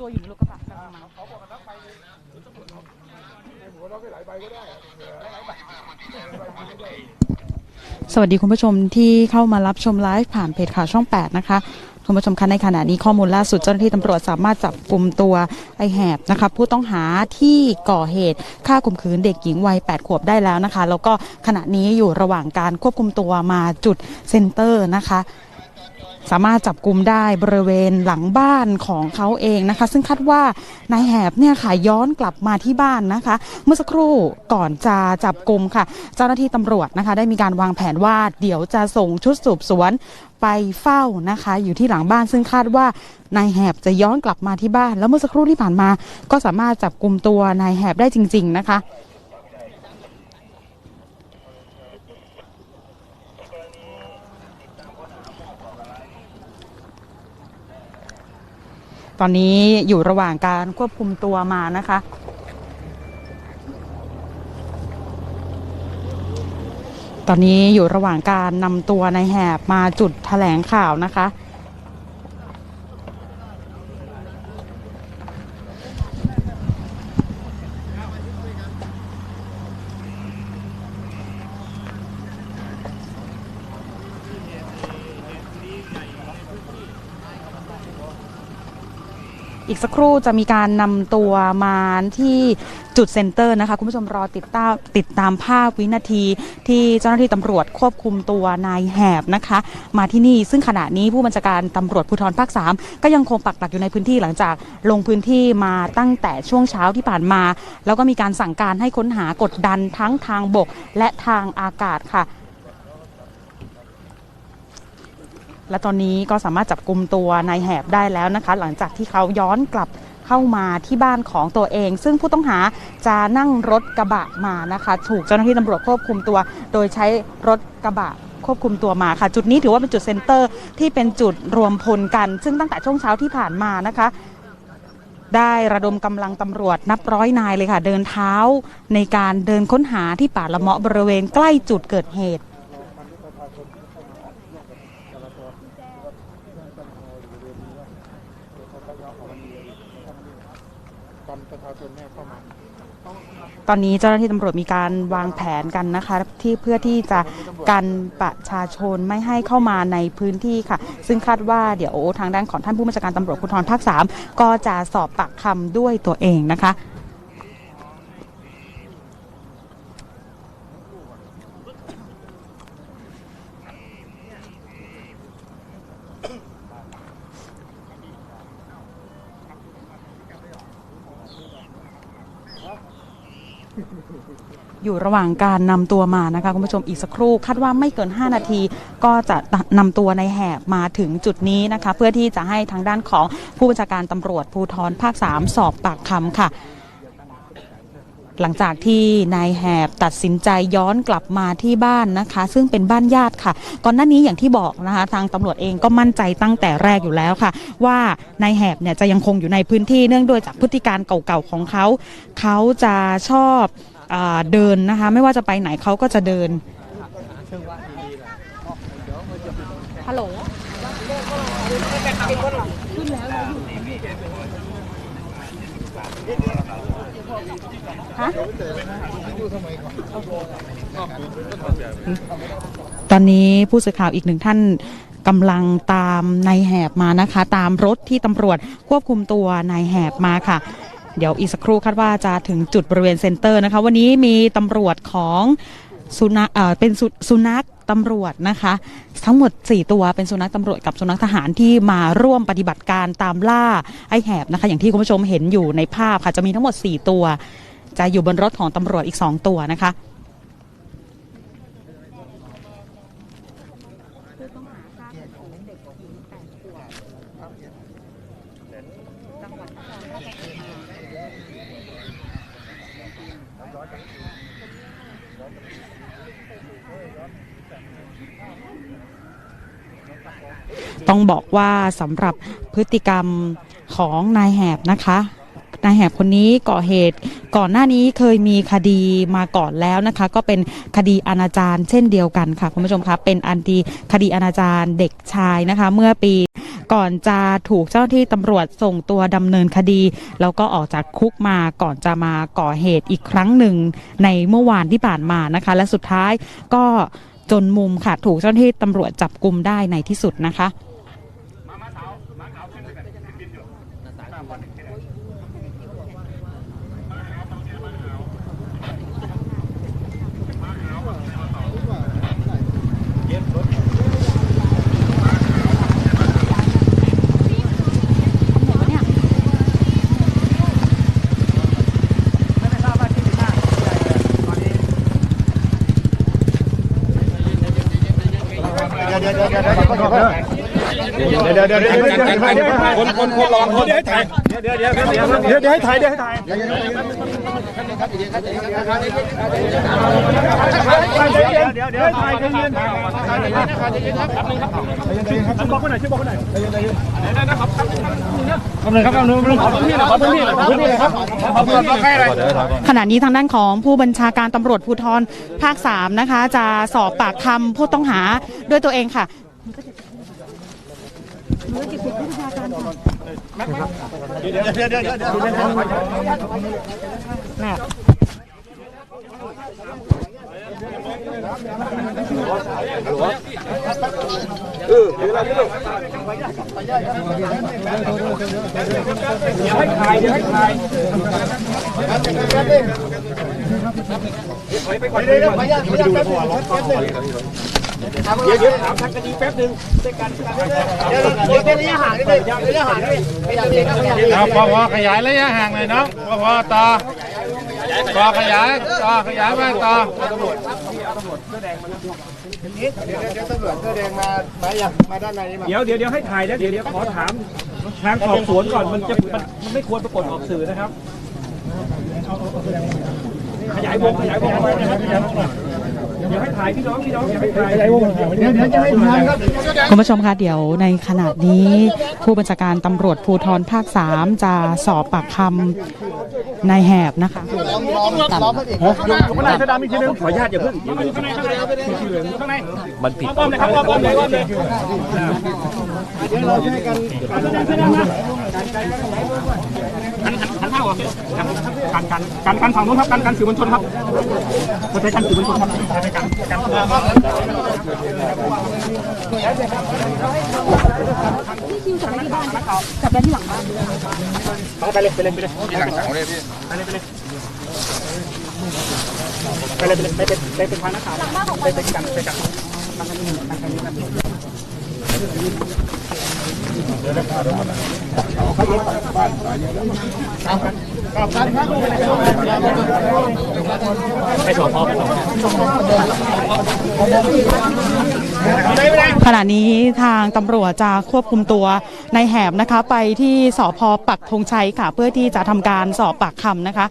ตัวอยู่ในรถกระบะกำลังมาสวัสดีคุณผู้ชมที่เข้ามารับชมไลฟ์ผ่านเพจข่าวช่อง 8 นะคะ คุณผู้ชมคะในขณะนี้ข้อมูลล่าสุดเจ้าหน้าที่ตำรวจสามารถจับกลุ่มตัวไอแหบนะคะผู้ต้องหาที่ก่อเหตุฆ่าข่มขืนเด็กหญิงวัย 8 ขวบได้แล้วนะคะ แล้วก็ขณะนี้อยู่ระหว่างการควบคุมตัวมาจุดเซ็นเตอร์นะคะ สามารถจับกลุ่มได้บริเวณหลังบ้านของเขาเองนะคะ ซึ่งคาดว่านายแหบเนี่ยค่ะย้อนกลับมาที่บ้านนะคะ เมื่อสักครู่ก่อนจะจับกลุ่มค่ะ เจ้าหน้าที่ตำรวจนะคะ ได้มีการวางแผนว่าเดี๋ยวจะส่งชุดสืบสวนไปเฝ้านะคะ อยู่ที่หลังบ้านซึ่งคาดว่านายแหบจะย้อนกลับมาที่บ้าน แล้วเมื่อสักครู่ที่ผ่านมา ก็สามารถจับกลุ่มตัวนายแหบได้จริง ๆ นะคะ ตอนนี้อยู่ระหว่างการควบคุมตัวมานะคะ ตอนนี้อยู่ระหว่างการนำตัวนายแหบมาจุดแถลงข่าวนะคะ อีกสักครู่จะมีการนำตัวมาที่จุดเซ็นเตอร์นะคะคุณผู้ชมรอติดตามติดตามภาพวินาทีที่เจ้าหน้าที่ตำรวจควบคุมตัวนายแหบนะคะ มาที่นี่ซึ่งขณะนี้ผู้บัญชาการตำรวจภูธรภาค 3 ก็ยังคงปักหลักอยู่ในพื้นที่หลังจากลงพื้นที่มาตั้งแต่ช่วงเช้าที่ผ่านมา แล้วก็มีการสั่งการให้ค้นหากดดันทั้งทางบกและทางอากาศค่ะ และตอนนี้ก็สามารถจับกลุ่มตัวนายแหบได้แล้วนะคะ หลังจากที่เขาย้อนกลับเข้ามาที่บ้านของตัวเอง ซึ่งผู้ต้องหาจะนั่งรถกระบะมานะคะ ถูกเจ้าหน้าที่ตำรวจควบคุมตัว โดยใช้รถกระบะควบคุมตัวมาค่ะ จุดนี้ถือว่าเป็นจุดเซ็นเตอร์ที่เป็นจุดรวมพลกัน ซึ่งตั้งแต่ช่วงเช้าที่ผ่านมานะคะ ได้ระดมกำลังตำรวจนับร้อยนายเลยค่ะ เดินเท้าในการเดินค้นหาที่ป่าละเมาะบริเวณใกล้จุดเกิดเหตุ กันประชาชนเนี่ยเข้ามา ตอนนี้เจ้าหน้าที่ตำรวจมีการวางแผนกันนะคะ ที่เพื่อที่จะกันประชาชนไม่ให้เข้ามาในพื้นที่ค่ะ ซึ่งคาดว่าเดี๋ยวทางด้านของท่านผู้บัญชาการตำรวจภูธรภาค 3 ก็จะสอบปากคำด้วยตัวเองนะคะ อยู่ระหว่างการนำตัวมานะคะคุณผู้ชมอีกสักครู่คาดว่าไม่เกิน 5 นาที ก็จะนำตัวในแหบมาถึงจุดนี้นะคะ เพื่อที่จะให้ทางด้านของผู้บัญชาการตำรวจภูธรภาค 3 สอบปากคำค่ะ หลังจากที่นายแหบตัดสินใจย้อนกลับมาที่บ้านนะคะ ซึ่งเป็นบ้านญาติค่ะ ก่อนหน้านี้อย่างที่บอกนะคะ ทางตำรวจเองก็มั่นใจตั้งแต่แรกอยู่แล้วค่ะ ว่านายแหบเนี่ยจะยังคงอยู่ในพื้นที่เนื่องด้วยจากพฤติการเก่าๆของเขา เขาจะชอบอเดินนะคะ ไม่ว่าจะไปไหนเขาก็จะเดินฮัลโหล ตอนนี้ผู้สื่อข่าวอีกหนึ่งท่านกำลังตามนายแหบมานะคะ ตามรถที่ตำรวจควบคุมตัวนายแหบมาค่ะ เดี๋ยวอีกสักครู่คาดว่าจะถึงจุดบริเวณเซ็นเตอร์นะคะ วันนี้มีตำรวจของสุนัขเออเป็นสุสุนัข ตำรวจนะคะ ทั้งหมด 4 ตัวเป็นสุนัขตำรวจกับสุนัขทหารที่มาร่วมปฏิบัติการตามล่าไอ้แหบนะคะ อย่างที่คุณผู้ชมเห็นอยู่ในภาพค่ะจะมีทั้งหมด 4 ตัว จะอยู่บนรถของตำรวจอีก 2 ตัวนะคะ ต้องบอกว่าสำหรับพฤติกรรมของนายแหบนะคะนายแหบคนนี้ก่อเหตุก่อนหน้านี้เคยมีคดีมาก่อนแล้วนะคะ ก็เป็นคดีอนาจารเช่นเดียวกันค่ะคุณผู้ชมคะเป็นอันดีคดีอนาจารเด็กชายนะคะ เมื่อปีก่อนจะถูกเจ้าที่ตำรวจส่งตัวดำเนินคดี แล้วก็ออกจากคุกมาก่อนจะมาก่อเหตุอีกครั้งหนึ่งในเมื่อวานที่ผ่านมานะคะ และสุดท้ายก็จนมุมค่ะถูกเจ้าหน้าที่ตำรวจจับกลุ่มได้ในที่สุดนะคะ คนคนคนระวังคนเดี๋ยวให้ถ่ายเดี๋ยวเดี๋ยวเดี๋ยวเดี๋ยวเดี๋ยวให้ถ่ายเดี๋ยวให้ถ่ายเดี๋ยวเดี๋ยวเดี๋ยวเดี๋ยวเดี๋ยวถ่ายใจเย็นถ่ายใจเย็นนะครับใจเย็นครับแป๊บนึงครับใจเย็นครับบอกคนไหนช่วยบอกคนไหนใจเย็นใจเย็นได้นะครับแป๊บนึงครับแป๊บนึงขอพื้นที่หน่อยขอพื้นที่น่อยขอพื้นที่น่อยครับขอพื้นที่หน่อยขณะนี้ทางด้านของผู้บัญชาการตำรวจภูธรภาค3นะคะ จะสอบปากคำผู้ต้องหาด้วยตัวเองค่ะ เดี๋ยวเดี๋ยวเดี๋ยวเดี๋ยวเดี๋ยวเดี๋ยวเดี๋ยวถา มทางคดีแป๊บนึงด้วยกันเดี๋ยวเดี๋ยวระยะห่างนิดนึงระยะห่างนิดนึงขยับเองครับขยับเองเอาพอพอขยายระยะห่างหน่อยเนาะพอพอต่อต่อขยายต่อขยายมาต่อเดี๋ยวตำรวจเสื้อแดงมามาอย่างมาด้านในมาเดี๋ยวเดี๋ยวเดี๋ยวให้ถ่ายแล้วเดี๋ยวเดี๋ยวขอถามทางสอบสวนก่อนมันจะมันไม่ควรปรากฏออกสื่อนะครับ ขยายวงขยายวงไว้นะครับ ขยายวงก่อนเดี๋ยวให้ถ่ายพี่น้องพี่น้องอย่าให้ถ่ายขยายวงเดี๋ยวเดี๋ยวจะให้ทางครับคุณผู้ชมคะเดี๋ยวในขณะนี้ ผู้บัญชาการตำรวจภูธรภาค 3 จะสอบปากคำนายแหบนะคะล้อมล้อมล้อมพระเอกอยู่ข้างในจะดำอีกทีนึงขออนุญาตอย่าเพิ่งเดี๋ยวอยู่ข้างในข้างในมีสีเหลืองอยู่ข้างในมันผิดอ้อมเลยครับอ้อมอ้อมเลยอ้อมเลยเดี๋ยวเราจะให้กันหันหน้า ออกกันกันกันกันฝั่งนู้นครับกันกันสื่อมวลชนครับเราใช้กันสื่อมวลชนครับใช้กันกันไปเลยไปเลยไปเลยไปเลยที่หลังของเลยพี่ไปเลยไปเลยไปเลยไปเลยไปเป็นไปเป็นทางนักข่าวไปเป็นกันไปกันทางนี้ทางนี้กัน ขณะนี้ทางตำรวจจะควบคุมตัวนายแหบนะคะ ไปที่สพปักธงชัยค่ะ เพื่อที่จะทำการสอบปากคำนะคะ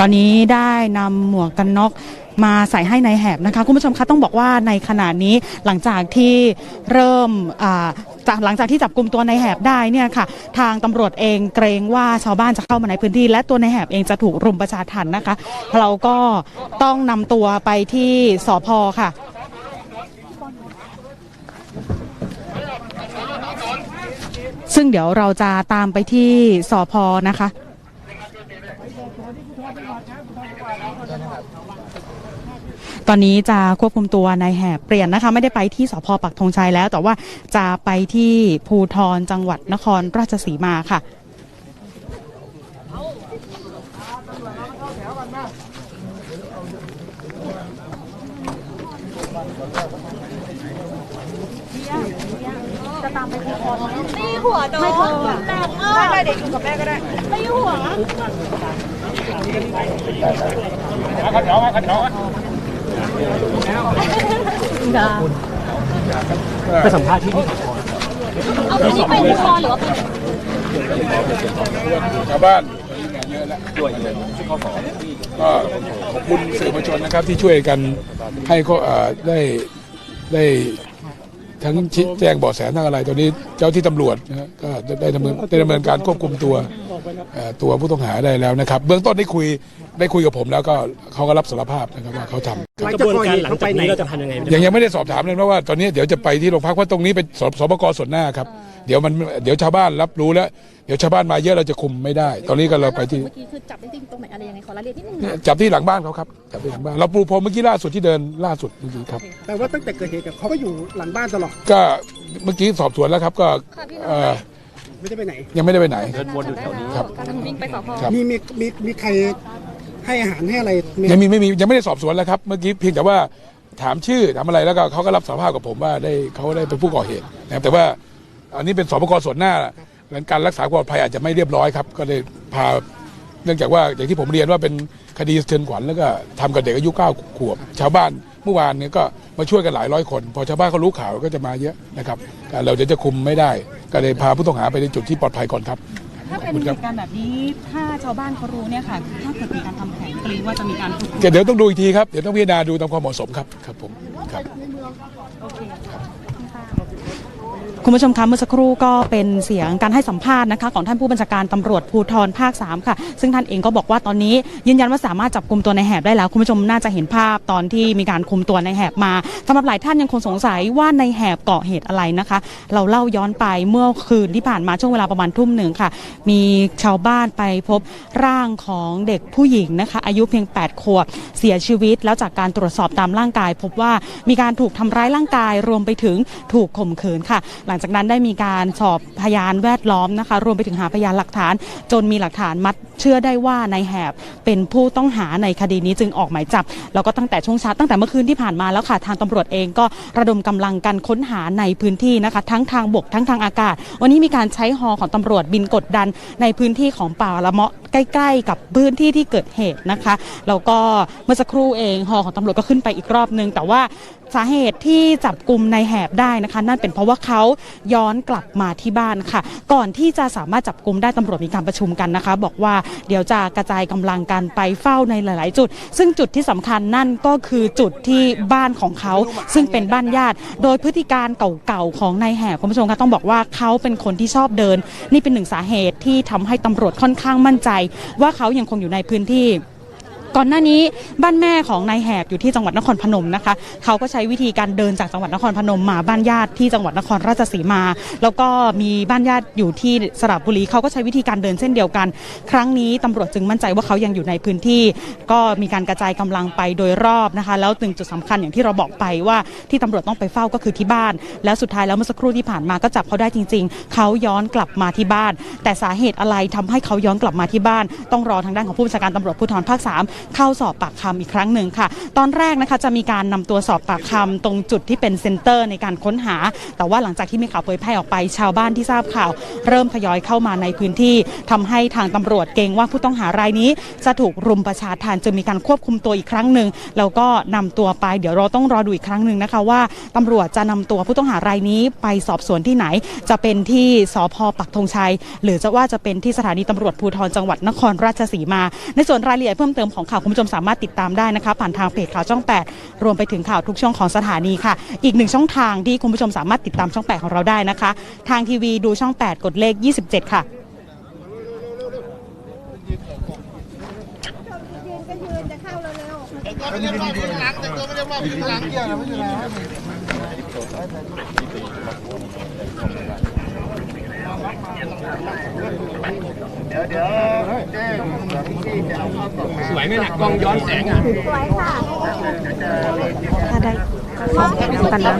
ตอนนี้ได้นำหมวกกันน็อก มาใส่ให้ในายแหบนะคะคุณผู้ชมคะต้องบอกว่าในขณะนี้หลังจากที่เริ่มจากหลังจากที่จับกลุ่มตัวนายแหบได้เนี่ยค่ะ ทางตำรวจเองเกรงว่าชาวบ้านจะเข้ามาในพื้นที่ และตัวนายแหบเองจะถูกรุมประชาทันนะคะ เราก็ต้องนำตัวไปที่สพค่ะซึ่งเดี๋ยวเราจะตามไปที่สพนะคะ ตอนนี้จะควบคุมตัวนายแหบเปลี่ยนนะคะ ไม่ได้ไปที่สพปักธงชัยแล้ว แต่ว่าจะไปที่ภูทรจังหวัดนครราชสีมาค่ะตีหัวน้องแรงมากไม่เด็กอยู่กับแม่ก็ได้ตีหัวขัดแถวมาขัดแถว ไปสัมภาษณ์ที่นี่เอาตรงนี้ไปนครหรือว่าไปชาวบ้านเยอะแล้วก็ขอบคุณสื่อมวลชนนะครับที่ช่วยกันให้เขาได้ได้ทั้งชี้แจงเบาะแสทั้งอะไรตอนนี้เจ้าที่ตำรวจนะก็ได้ดำเนินได้ดำเนินการควบคุมตัวตัวผู้ต้องหาได้แล้วนะครับ เบื้องต้นได้คุย ได้คุยกับผมแล้วก็เขาก็รับสารภาพนะครับว่าเขาทำกระบวนการหลังจากนี้เราจะทำยังไงยังยังไม่ได้สอบถามเลยเพราะว่าตอนนี้เดี๋ยวจะไปที่โรงพักเพราะตรงนี้เป็นสสปกส่วนหน้าครับเดี๋ยวมันเดี๋ยวชาวบ้านรับรู้แล้ว เดี๋ยวชาวบ้านมาเยอะเราจะคุมไม่ได้ ตอนนี้ก็เราไปที่เมื่อกี้คือจับได้ที่ตรงไหนอะไรยังไงขอรายละเอียดนิดนึงเนี่ยจับที่หลังบ้านเขาครับจับที่หลังบ้านเราปูพรมเมื่อกี้ล่าสุดที่เดินล่าสุดเมื่อกี้ครับแต่ว่าตั้งแต่เกิดเหตุเขาก็อยู่หลังบ้านตลอดก็เมื่อกี้สอบสวนแล้วครับก็เอ่อไม่ได้ไปไหน ยังไม่ได้ไปไหนครับวิ่งไปสพครับมีมีมีมีใคร ให้อาหารให้อะไรยังมีไม่มียังไม่ได้สอบสวนแล้วครับ เมื่อกี้เพียงแต่ว่าถามชื่อถามอะไรแล้วก็เขาก็รับสารภาพกับผมว่าได้เขาได้เป็นผู้ก่อเหตุนะครับแต่ว่าอันนี้เป็นสอบปกส่วนหน้าหลังการรักษาความปลอดภัยอาจจะไม่เรียบร้อยครับ ก็เลยพาเนื่องจากว่าอย่างที่ผมเรียนว่าเป็นคดีสะเทือนขวัญแล้วก็ทำกับเด็กอายุเก้าขวบ ชาวบ้านเมื่อวานเนี่ยก็มาช่วยกันหลายร้อยคน พอชาวบ้านเขารู้ข่าวก็จะมาเยอะนะครับเราจะจะคุมไม่ได้ ก็เลยพาผู้ต้องหาไปในจุดที่ปลอดภัยก่อนครับ ถ้าเป็นเหตุการณ์แบบนี้ถ้าชาวบ้านเขารู้เนี่ยค่ะ ถ้าเกิดมีการทำแผนเกรงว่าจะมีการถูกเดี๋ยวต้องดูอีกทีครับ เดี๋ยวต้องพิจารณาดูตามความเหมาะสมครับ ครับผม ครับคุ คุณผู้ชมคะเมื่อสักครู่ก็เป็นเสียงการให้สัมภาษณ์นะคะของท่านผู้บัญชาการตำรวจภูธรภาค 3 ค่ะ ซึ่งท่านเองก็บอกว่าตอนนี้ยืนยันว่าสามารถจับกลุ่มตัวในแหบได้แล้ว คุณผู้ชมน่าจะเห็นภาพตอนที่มีการคุมตัวในแหบมาสำหรับหลายท่านยังคงสงสัยว่าในแหบเกาะเหตุอะไรนะคะ เราเล่าย้อนไปเมื่อคืนที่ผ่านมาช่วงเวลาประมาณทุ่มหนึ่งค่ะ มีชาวบ้านไปพบร่างของเด็กผู้หญิงนะคะ อายุเพียง 8 ขวบเสียชีวิต แล้วจากการตรวจสอบตามร่างกาย พบว่ามีการถูกทำร้ายร่างกายรวมไปถึงถูกข่มขืนค่ะหลังจากนั้นได้มีการสอบพยานแวดล้อมนะคะ รวมไปถึงหาพยานหลักฐาน จนมีหลักฐานมัดเชื่อได้ว่านายแหบเป็นผู้ต้องหาในคดีนี้จึงออกหมายจับ แล้วก็ตั้งแต่ช่วงเช้าตั้งแต่เมื่อคืนที่ผ่านมาแล้วค่ะทางตำรวจเองก็ระดมกำลังกันค้นหาในพื้นที่นะคะ ทั้งทางบกทั้งทางอากาศ วันนี้มีการใช้ฮอของตำรวจบินกดดันในพื้นที่ของป่าละเมาะใกล้ๆ กับพื้นที่ที่เกิดเหตุนะคะแล้วก็เมื่อสักครู่เองฮอของตำรวจก็ขึ้นไปอีกรอบนึง แต่ว่าสาเหตุที่จับกลุ่มในแหบได้นะคะ นั่นเป็นเพราะว่าเขาย้อนกลับมาที่บ้านค่ะ ก่อนที่จะสามารถจับกลุ่มได้ตำรวจมีการประชุมกันนะคะ บอกว่าเดี๋ยวจะกระจายกำลังกันไปเฝ้าในหลาย ๆ จุด ซึ่งจุดที่สำคัญนั่นก็คือจุดที่บ้านของเขา ซึ่งเป็นบ้านญาติ โดยพฤติการเก่าๆของนายแหบคุณผู้ชมคะต้องบอกว่าเขาเป็นคนที่ชอบเดิน นี่เป็นหนึ่งสาเหตุที่ทำให้ตำรวจค่อนข้างมั่นใจว่าเขายังคงอยู่ในพื้นที่ ก่อนหน้านี้บ้านแม่ของนายแหบอยู่ที่จังหวัดนครพนมนะคะเขาก็ใช้วิธีการเดินจากจังหวัดนครพนมมาบ้านญาติที่จังหวัดนครราชสีมา แล้วก็มีบ้านญาติอยู่ที่สระบุรีเขาก็ใช้วิธีการเดินเส้นเดียวกัน ครั้งนี้ตำรวจจึงมั่นใจว่าเขายังอยู่ในพื้นที่ ก็มีการกระจายกำลังไปโดยรอบนะคะ แล้วหนึ่งจุดสำคัญอย่างที่เราบอกไปว่าที่ตำรวจต้องไปเฝ้าก็คือที่บ้าน แล้วสุดท้ายแล้วเมื่อสักครู่ที่ผ่านมาก็จับเขาได้จริง ๆ เขาย้อนกลับมาที่บ้าน แต่สาเหตุอะไรทำให้เขาย้อนกลับมาที่บ้าน ต้องรอทางด้านของผู้บัญชาการตำรวจภูธรภาค3เข้าสอบปากคำอีกครั้งหนึ่งค่ะ ตอนแรกนะคะจะมีการนำตัวสอบปากคำตรงจุดที่เป็นเซ็นเตอร์ในการค้นหา แต่ว่าหลังจากที่มีข่าวเผยแพร่ออกไป ชาวบ้านที่ทราบข่าว เริ่มทยอยเข้ามาในพื้นที่ทำให้ทางตำรวจเกรงว่าผู้ต้องหารายนี้ จะถูกรุมประชาทานจึงมีการควบคุมตัวอีกครั้งหนึ่งแล้วก็นำตัวไปเดี๋ยวเราต้องรอดูอีกครั้งหนึ่งนะคะว่าตำรวจจะนำตัวผู้ต้องหารายนี้ไปสอบสวนที่ไหน จะเป็นที่สพปักธงชัย หรือจะว่าจะเป็นที่สถานีตำรวจภูธรจังหวัดนครราชสีมา ในส่วนรายละเอียดเพิ่มเติมของข่าวคุณผู้ชมสามารถติดตามได้นะคะผ่านทางเพจข่าวช่อง 8 รวมไปถึงข่าวทุกช่องของสถานีค่ะ อีกหนึ่งช่องทางที่คุณผู้ชมสามารถติดตามช่อง 8 ของเราได้นะคะ ทางทีวีดูช่อง 8 กดเลข 27 ค่ะ สวยไหมล่ะกล้องย้อนแสงอะถ้าได้กันนะ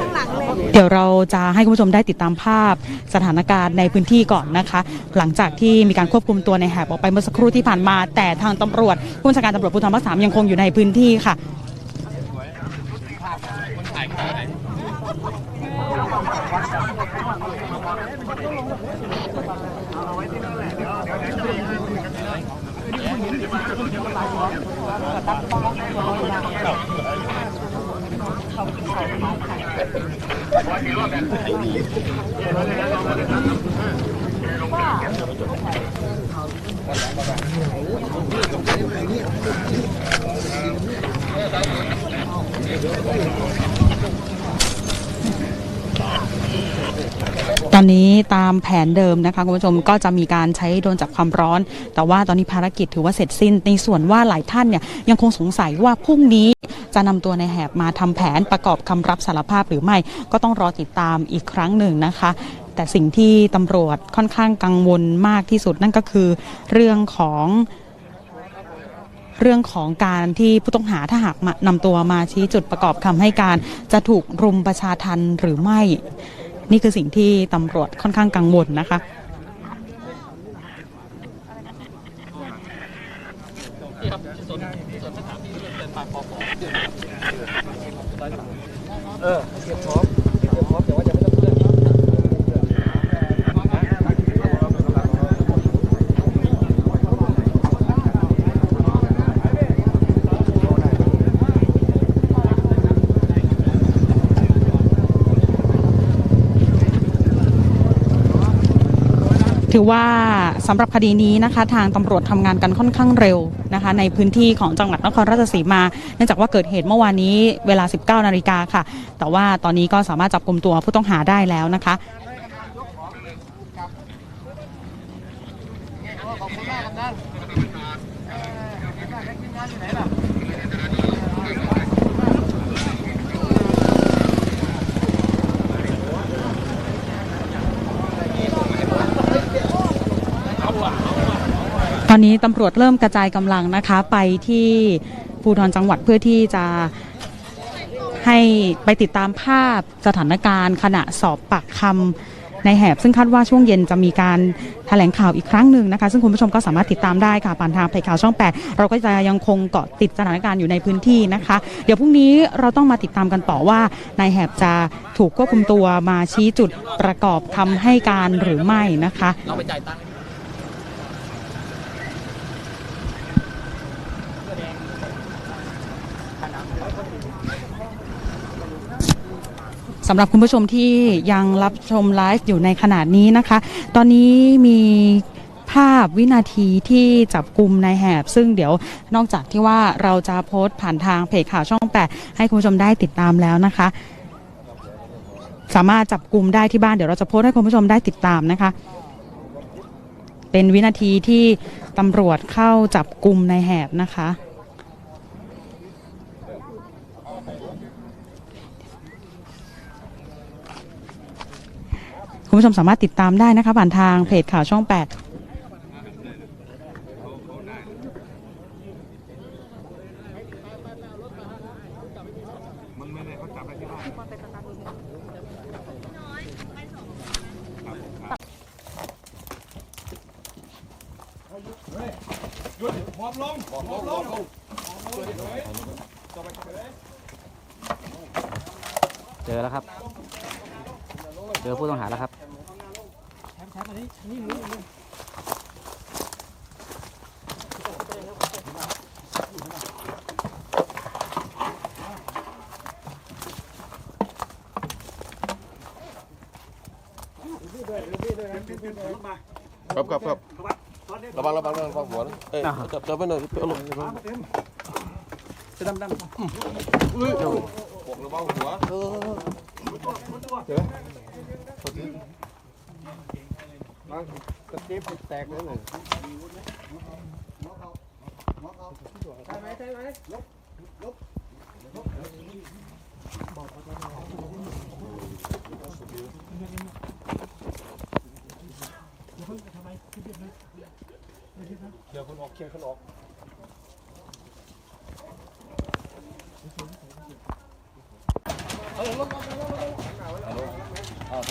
เดี๋ยวเราจะให้คุณผู้ชมได้ติดตามภาพสถานการณ์ในพื้นที่ก่อนนะคะ หลังจากที่มีการควบคุมตัวในแหบออกไปเมื่อสักครู่ที่ผ่านมา แต่ทางตำรวจผู้บัญชาการตำรวจภูธรภาคสามยังคงอยู่ในพื้นที่ค่ะ ต ตอนนี้ตามแผนเดิมนะคะคุณผู้ชมก็จะมีการใช้โดนจับความร้อน แต่ว่าตอนนี้ภารกิจถือว่าเสร็จสิ้น ในส่วนว่าหลายท่านเนี่ยยังคงสงสัยว่าพรุ่งนี้จะนำตัวในแหบมาทำแผนประกอบคำรับสารภาพหรือไม่ ก็ต้องรอติดตามอีกครั้งหนึ่งนะคะ แต่สิ่งที่ตำรวจค่อนข้างกังวลมากที่สุดนั่นก็คือเรื่องของ เรื่องของการที่ผู้ต้องหาถ้าหากนำตัวมาชี้จุดประกอบคำให้การ จะถูกรุมประชาทันหรือไม่ นี่คือสิ่งที่ตำรวจค่อนข้างกังวลนะคะถือเก็บพร้อมเก็บพร้อมแต่ว่า ว่าสำหรับคดีนี้นะคะทางตำรวจทำงานกันค่อนข้างเร็วนะคะในพื้นที่ของจังหวัดนครราชสีมา เนื่องจากว่าเกิดเหตุเมื่อวานนี้เวลา 19นาฬิกาค่ะ แต่ว่าตอนนี้ก็สามารถจับกลุ่มตัวผู้ต้องหาได้แล้วนะคะ ตอนนี้ตำรวจเริ่มกระจายกำลังนะคะ ไปที่ภูธรจังหวัดเพื่อที่จะให้ไปติดตามภาพสถานการณ์ ขณะสอบปากคำในแหบ ซึ่งคาดว่าช่วงเย็นจะมีการแถลงข่าวอีกครั้งหนึ่งนะคะ ซึ่งคุณผู้ชมก็สามารถติดตามได้ค่ะผ่านทางเพจข่าวช่อง 8 เราก็จะยังคงเกาะติดสถานการณ์อยู่ในพื้นที่นะคะ เดี๋ยวพรุ่งนี้เราต้องมาติดตามกันต่อว่านายแหบจะถูกควบคุมตัวมาชี้จุดประกอบคำให้การหรือไม่นะคะ สำหรับคุณผู้ชมที่ยังรับชมไลฟ์อยู่ในขณะนี้นะคะ ตอนนี้มีภาพวินาทีที่จับกลุ่มนายแหบ ซึ่งเดี๋ยวนอกจากที่ว่าเราจะโพสต์ผ่านทางเพจข่าวช่อง 8 ให้คุณผู้ชมได้ติดตามแล้วนะคะ สามารถจับกลุ่มได้ที่บ้านเดี๋ยวเราจะโพสต์ให้คุณผู้ชมได้ติดตามนะคะ เป็นวินาทีที่ตำรวจเข้าจับกลุ่มนายแหบนะคะ คุณผู้ชมสามารถติดตามได้นะคะผ่านทางเพจข่าวช่อง8เจอแล้วครับ เจอผู้ต้องหาแล้วครับ ครับครับครับระวังระวังระวังหัวนะเอ้ยจับจับไปหน่อยเอาลงระวังระวังหัวเออ ไปเลยไปเลยไปเลยเดี๋ยวผมตามไปเองไปเล ย